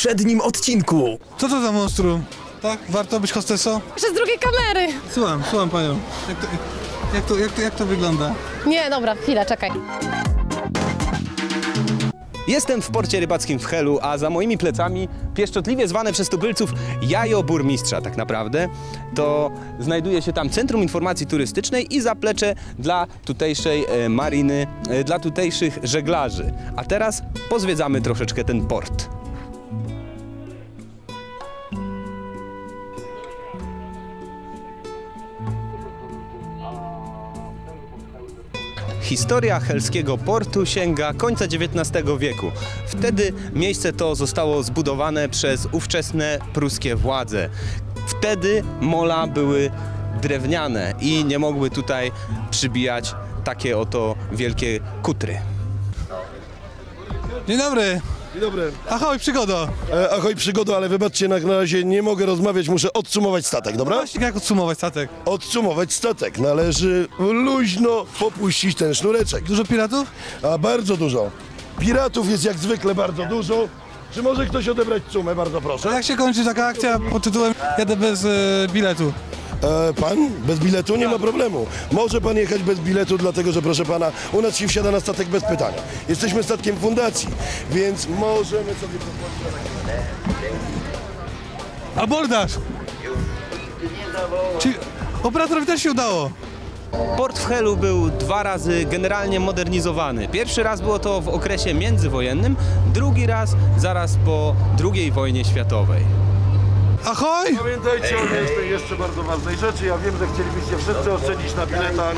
poprzednim odcinku. Co to za monstrum? Tak? Warto być hostesą? Jeszcze z drugiej kamery. Słucham, słucham panią. Jak to, jak to, jak to, jak to wygląda? Nie, dobra, chwila, czekaj. Jestem w porcie rybackim w Helu, a za moimi plecami pieszczotliwie zwane przez tubylców jajo burmistrza tak naprawdę. To znajduje się tam Centrum Informacji Turystycznej i zaplecze dla tutejszej e, mariny, e, dla tutejszych żeglarzy. A teraz pozwiedzamy troszeczkę ten port. Historia helskiego portu sięga końca XIX wieku. Wtedy miejsce to zostało zbudowane przez ówczesne pruskie władze. Wtedy mola były drewniane i nie mogły tutaj przybijać takie oto wielkie kutry. Dzień dobry. Dzień dobry. Ahoj, przygodo. E, ahoj przygoda, ale wybaczcie, na na razie nie mogę rozmawiać, muszę odsumować statek, dobra? Właśnie jak odsumować statek? Odsumować statek. Należy luźno popuścić ten sznureczek. Dużo piratów? A bardzo dużo. Piratów jest jak zwykle bardzo dużo. Czy może ktoś odebrać sumę, bardzo A proszę? jak się kończy taka akcja pod tytułem Jadę bez e, biletu? E, pan? Bez biletu? Nie ma problemu. Może pan jechać bez biletu, dlatego że proszę pana, u nas się wsiada na statek bez pytania. Jesteśmy statkiem fundacji, więc możemy sobie pozwolić na. Abordaż! Czy operatorowi też się udało? Port w Helu był dwa razy generalnie modernizowany. Pierwszy raz było to w okresie międzywojennym, drugi raz zaraz po II wojnie światowej. Ahoj! Pamiętajcie o jednej jeszcze bardzo ważnej rzeczy. Ja wiem, że chcielibyście wszyscy oszczędzić na biletach,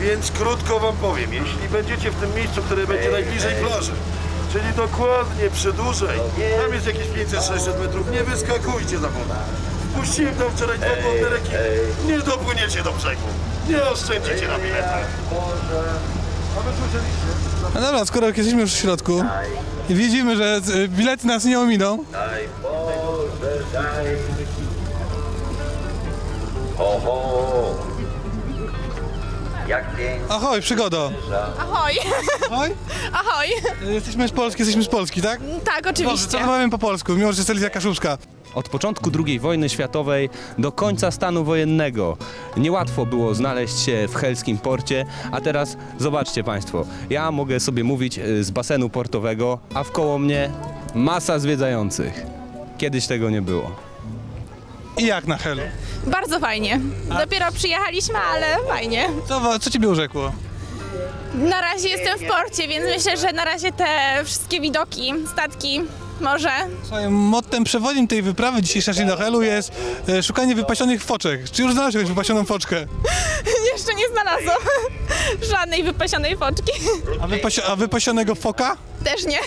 więc krótko wam powiem. Jeśli będziecie w tym miejscu, które będzie najbliżej plaży, czyli dokładnie przy dłużej, tam jest jakieś 500-600 metrów, nie wyskakujcie za wodę. Wpuściłem tam wczoraj dwa kontenerki, nie dopłyniecie do brzegu. Nie oszczędzicie na biletach. A wy słyszeliście? No dobra, skoro jesteśmy już w środku i widzimy, że e, bilety nas nie ominą, Ho, ho. Jak pięknie. ahoj, przygodo. Ahoj, Ahoj? ahoj. Jesteśmy z Polski, jesteśmy z Polski, tak? Tak, Dobrze, oczywiście. co powiem po polsku, mimo że jest Elizja Kaszubska. Od początku II wojny światowej do końca stanu wojennego niełatwo było znaleźć się w helskim porcie, a teraz zobaczcie Państwo, ja mogę sobie mówić y, z basenu portowego, a wkoło mnie masa zwiedzających. Kiedyś tego nie było. I jak na Helu? Bardzo fajnie. Dopiero przyjechaliśmy, ale fajnie. Co, co ciebie urzekło? Na razie jestem w porcie, więc myślę, że na razie te wszystkie widoki, statki, może. Słuchaj, mottem przewodnim tej wyprawy dzisiejszej do Helu jest e, szukanie wypasionych foczek. Czy już znalazłeś wypasioną foczkę? Jeszcze nie znalazłam żadnej wypasionej foczki. A, wypasio- a wypasionego foka? Też nie.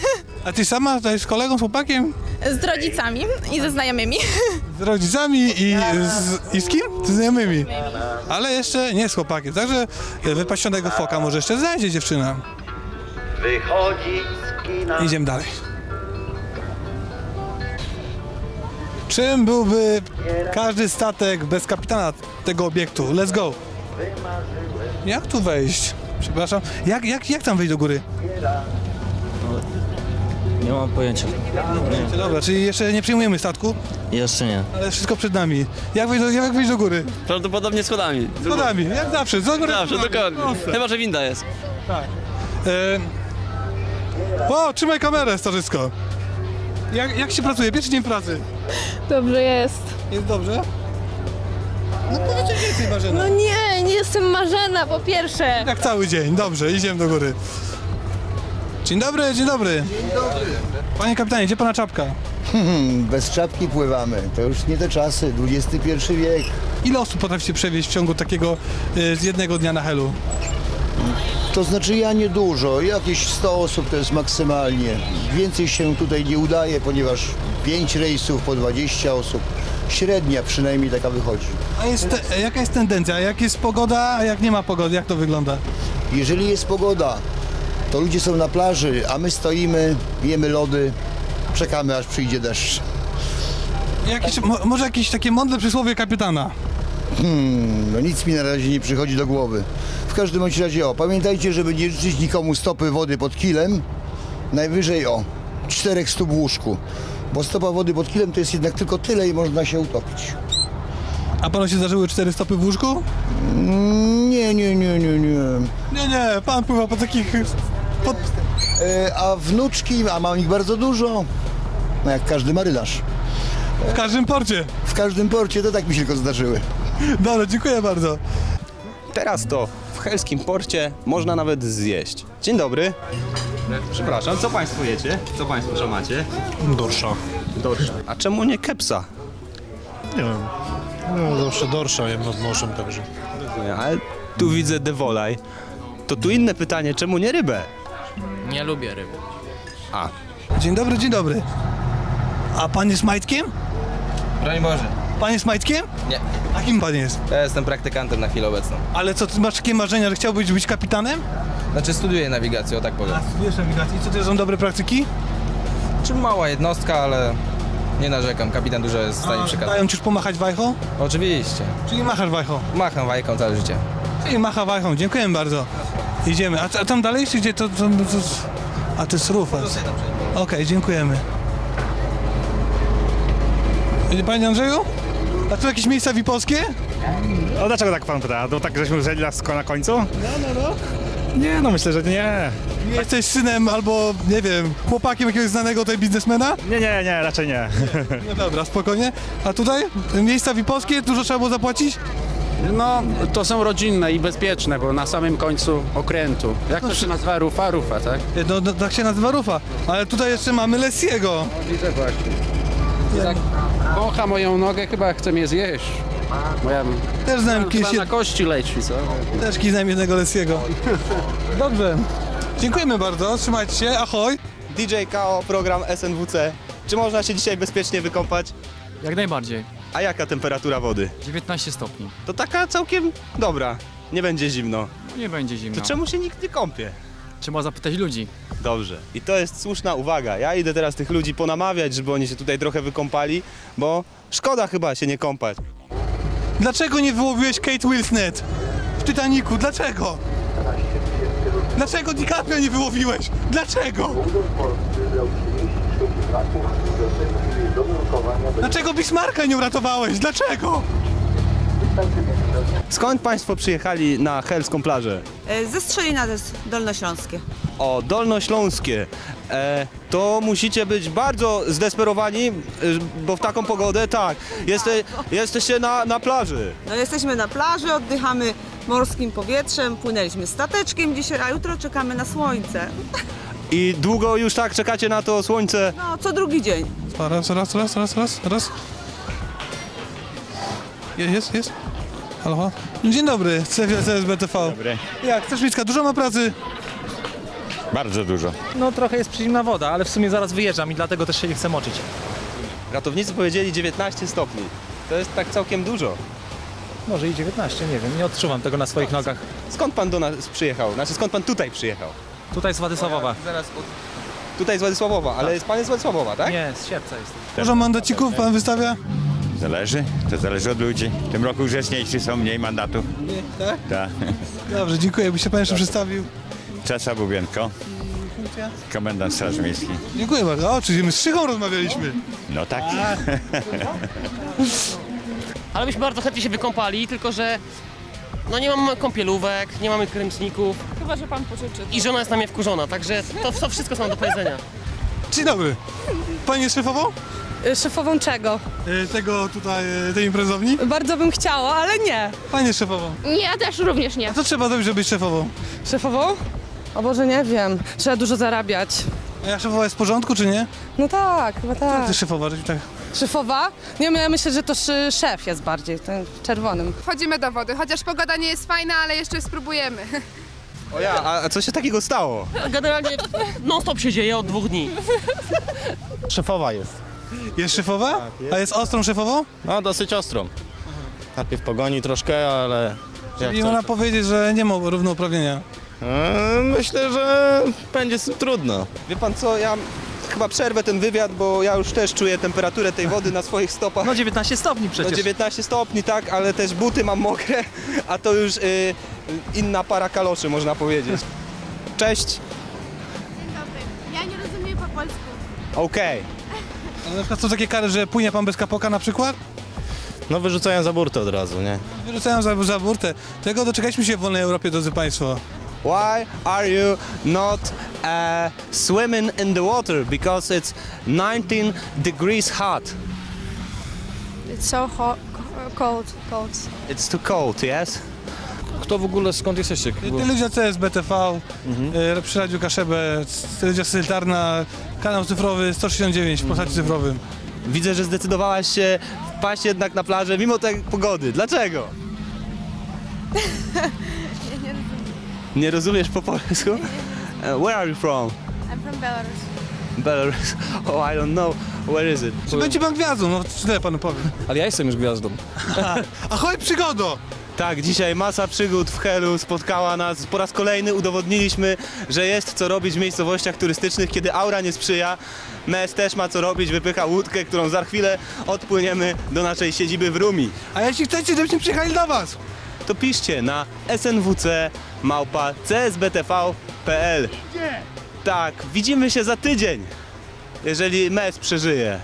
A ty sama tutaj z kolegą, z chłopakiem? Z rodzicami i ze znajomymi. Z rodzicami i z, i z kim? Z znajomymi. Ale jeszcze nie z chłopakiem. Także wypasionego foka może jeszcze znajdzie dziewczyna. Wychodzi z kina. Idziemy dalej. Czym byłby każdy statek bez kapitana tego obiektu? Let's go. Jak tu wejść? Przepraszam. Jak, jak, jak tam wejść do góry? Nie mam pojęcia. Dobra, czyli jeszcze nie przyjmujemy statku, Jeszcze nie. ale wszystko przed nami. Jak wejść do, jak wejść do góry? Prawdopodobnie schodami. Schodami, jak zawsze. Do góry Zawsze, schodami. dokładnie. Proste. Chyba, że winda jest. E... O, trzymaj kamerę, starzysko. Jak, jak się pracuje? Pierwszy dzień pracy. Dobrze jest. Jest dobrze? No powiedz coś więcej, Marzena. No nie, nie jestem Marzena, po pierwsze. Tak cały dzień, dobrze, idziemy do góry. Dzień dobry, dzień dobry. Dzień dobry. Panie kapitanie, gdzie pana czapka? Bez czapki pływamy. To już nie te czasy, XXI wiek. Ile osób potraficie przewieźć w ciągu takiego y, z jednego dnia na helu? To znaczy ja niedużo, jakieś 100 osób to jest maksymalnie. Więcej się tutaj nie udaje, ponieważ 5 rejsów po 20 osób. Średnia przynajmniej taka wychodzi. A jest te, jaka jest tendencja? Jak jest pogoda, a jak nie ma pogody? Jak to wygląda? Jeżeli jest pogoda, to ludzie są na plaży, a my stoimy, jemy lody, czekamy aż przyjdzie deszcz. Jakieś, mo, może jakieś takie mądre przysłowie kapitana? No nic mi na razie nie przychodzi do głowy. W każdym bądź razie o, pamiętajcie, żeby nie życzyć nikomu stopy wody pod kilem. Najwyżej o, czterech stóp łóżku. bo stopa wody pod kilem to jest jednak tylko tyle i można się utopić. A panu się zdarzyły cztery stopy w łóżku? Mm, Nie, nie, nie, nie, nie. Nie, nie, pan pływa po takich... Pod... E, a wnuczki, a mam ich bardzo dużo, no jak każdy marynarz. W każdym porcie. W każdym porcie to tak mi się tylko zdarzyły. Dobra, dziękuję bardzo. Teraz to w helskim porcie można nawet zjeść. Dzień dobry. Przepraszam, co państwo jecie? Co państwo macie? Dorsza. Dorsza. A czemu nie kepsa? Nie wiem. No, zawsze dorsza jem nad morzem, także. Ale tu widzę devolaj. To tu inne pytanie, czemu nie rybę? Nie lubię ryb. A, Dzień dobry, dzień dobry. A pan jest majtkiem? Broń Boże. Pan jest majtkiem? Nie. A kim pan jest? Ja jestem praktykantem na chwilę obecną. Ale co, ty masz takie marzenia, że chciałbyś być kapitanem? Znaczy studiuję nawigację, o tak powiem. Wiesz nawigacji. I co, to są dobre praktyki? Czy mała jednostka, ale nie narzekam. Kapitan dużo jest w stanie przekazać. Dają ci już pomachać wajchą? Oczywiście. Czyli machasz wajchą? Macham wajką całe życie. Czyli macha wajchą, dziękuję bardzo. Idziemy. A, a tam dalej, czy gdzie to... to, to, to a to jest rufas. Okej, dziękujemy. Panie Andrzeju? A tu jakieś miejsca wipolskie? A dlaczego tak pan pyta? No tak żeśmy wzięli nas na końcu? No, no, no. Nie, no myślę, że nie. Nie jesteś synem albo, nie wiem, chłopakiem jakiegoś znanego tutaj biznesmena? Nie, nie, nie, raczej nie. No dobra, spokojnie. A tutaj? Miejsca wipolskie? Dużo trzeba było zapłacić? No, to są rodzinne i bezpieczne, bo na samym końcu okrętu. Jak to się nazywa? Rufa? Rufa, tak? No, no tak się nazywa rufa. Ale tutaj jeszcze mamy Lessiego. Widzę właśnie. Tak wącha moją nogę, chyba chce mnie zjeść. Moja Też znałem kiedyś, na kości leci, co? też kiedyś znałem jednego Lessiego. Dobrze. Dziękujemy bardzo, trzymajcie się, ahoj. DJ KO, program SNWC. Czy można się dzisiaj bezpiecznie wykąpać? Jak najbardziej. A jaka temperatura wody? 19 stopni. To taka całkiem dobra. Nie będzie zimno. Nie będzie zimno. To czemu się nikt nie kąpie? Trzeba zapytać ludzi. Dobrze. I to jest słuszna uwaga. Ja idę teraz tych ludzi ponamawiać, żeby oni się tutaj trochę wykąpali, bo szkoda chyba się nie kąpać. Dlaczego nie wyłowiłeś Kate Winslet w Titaniku? Dlaczego? Dlaczego DiCaprio nie wyłowiłeś? Dlaczego? Dlaczego Bismarcka nie uratowałeś? Dlaczego? Skąd państwo przyjechali na helską plażę? Ze Strzelina to jest Dolnośląskie. O, Dolnośląskie. E, to musicie być bardzo zdesperowani, e, bo w taką pogodę, tak, jeste, jesteście na, na plaży. No jesteśmy na plaży, oddychamy morskim powietrzem, płynęliśmy stateczkiem dzisiaj, a jutro czekamy na słońce. I długo już tak czekacie na to słońce? No, co drugi dzień. Raz, raz, raz, raz, raz, raz. Je- Jest, jest. Halo, halo. Dzień dobry, CFS BTV. Dobry. Jak, chcesz Wicka, dużo ma pracy? Bardzo dużo. No trochę jest przyzimna woda, ale w sumie zaraz wyjeżdżam i dlatego też się nie chcę moczyć. Ratownicy powiedzieli 19 stopni. To jest tak całkiem dużo. Może i 19, nie wiem, nie odczuwam tego na swoich nogach. Skąd pan do nas przyjechał? Znaczy skąd pan tutaj przyjechał? Tutaj z Władysławowa. Zaraz od... Tutaj z Władysławowa, ale jest pan jest z Władysławowa, tak? Nie, z Sierpca jest. Dużo mandocików pan wystawia? Zależy, to zależy od ludzi. W tym roku grzeczniejsi są, mniej mandatów. Nie, tak? Tak. Dobrze, dziękuję. By się pan jeszcze przedstawił. Czesa Bubienko, komendant Straży Miejskiej. Dziękuję bardzo. O, czyli my z Szychą rozmawialiśmy. No tak. Ale byśmy bardzo chętnie się wykąpali, tylko że no nie mamy kąpielówek, nie mamy kręczników Chyba, że pan pożyczy. i żona jest na mnie wkurzona, także to, to wszystko są do powiedzenia. Dzień dobry. Pani jest szefową? Szefową czego? E, Tego tutaj, e, tej imprezowni? Bardzo bym chciała, ale nie. Pani jest szefową. Nie, ja też również nie. A co trzeba zrobić, żeby być szefową? Szefową? O Boże, nie wiem. Trzeba dużo zarabiać. A ja szefowa jest w porządku, czy nie? No tak, chyba tak. Ty szefowa, tak... Szefowa? Nie, ja myślę, że to szef jest bardziej, ten czerwonym. Wchodzimy do wody, chociaż pogoda nie jest fajna, ale jeszcze spróbujemy. O ja, a, co się takiego stało? Generalnie non-stop się dzieje od dwóch dni. Szefowa jest. Jest szefowa? A jest ostrą szefową? No, dosyć ostrą. Najpierw pogoni troszkę, ale... I ona powiedzieć, że nie ma równouprawnienia. Myślę, że będzie trudno. Wie pan co, ja chyba przerwę ten wywiad, bo ja już też czuję temperaturę tej wody na swoich stopach. No 19 stopni No przecież. 19 stopni, tak, ale też buty mam mokre, a to już y, inna para kaloszy, można powiedzieć. Cześć. Ja nie rozumiem po polsku. Okej. A na przykład są takie kary, że płynie pan bez kapoka na przykład? No wyrzucają za burtę od razu, nie? Wyrzucają za, za burtę. Tego doczekaliśmy się w wolnej Europie, drodzy państwo. Why are you not uh, swimming in the water? Because it's 19 degrees hot. It's so hot, cold, cold. It's too cold, yes? Kto w ogóle, skąd jesteście? Telewizja CS, BTV, mhm. przy Radiu Kaszebę, telewizja satelitarna, kanał cyfrowy 169 w postaci cyfrowym. Widzę, że zdecydowałaś się wpaść jednak na plażę mimo tej pogody. Dlaczego? Nie rozumiesz po polsku? Uh, where are you from? I'm from Belarus. Belarus. Oh, I don't know. Where is it? Czy będzie pan gwiazdą? No tyle panu powiem. Ale ja jestem już gwiazdą. Ahoj przygodo! Tak, dzisiaj masa przygód w Helu spotkała nas. Po raz kolejny udowodniliśmy, że jest co robić w miejscowościach turystycznych, kiedy aura nie sprzyja. Mes też ma co robić, wypycha łódkę, którą za chwilę odpłyniemy do naszej siedziby w Rumi. A jeśli chcecie, żebyśmy przyjechali do was, to piszcie na snwc małpa csbtv.pl. Tak, widzimy się za tydzień, jeżeli mes przeżyje.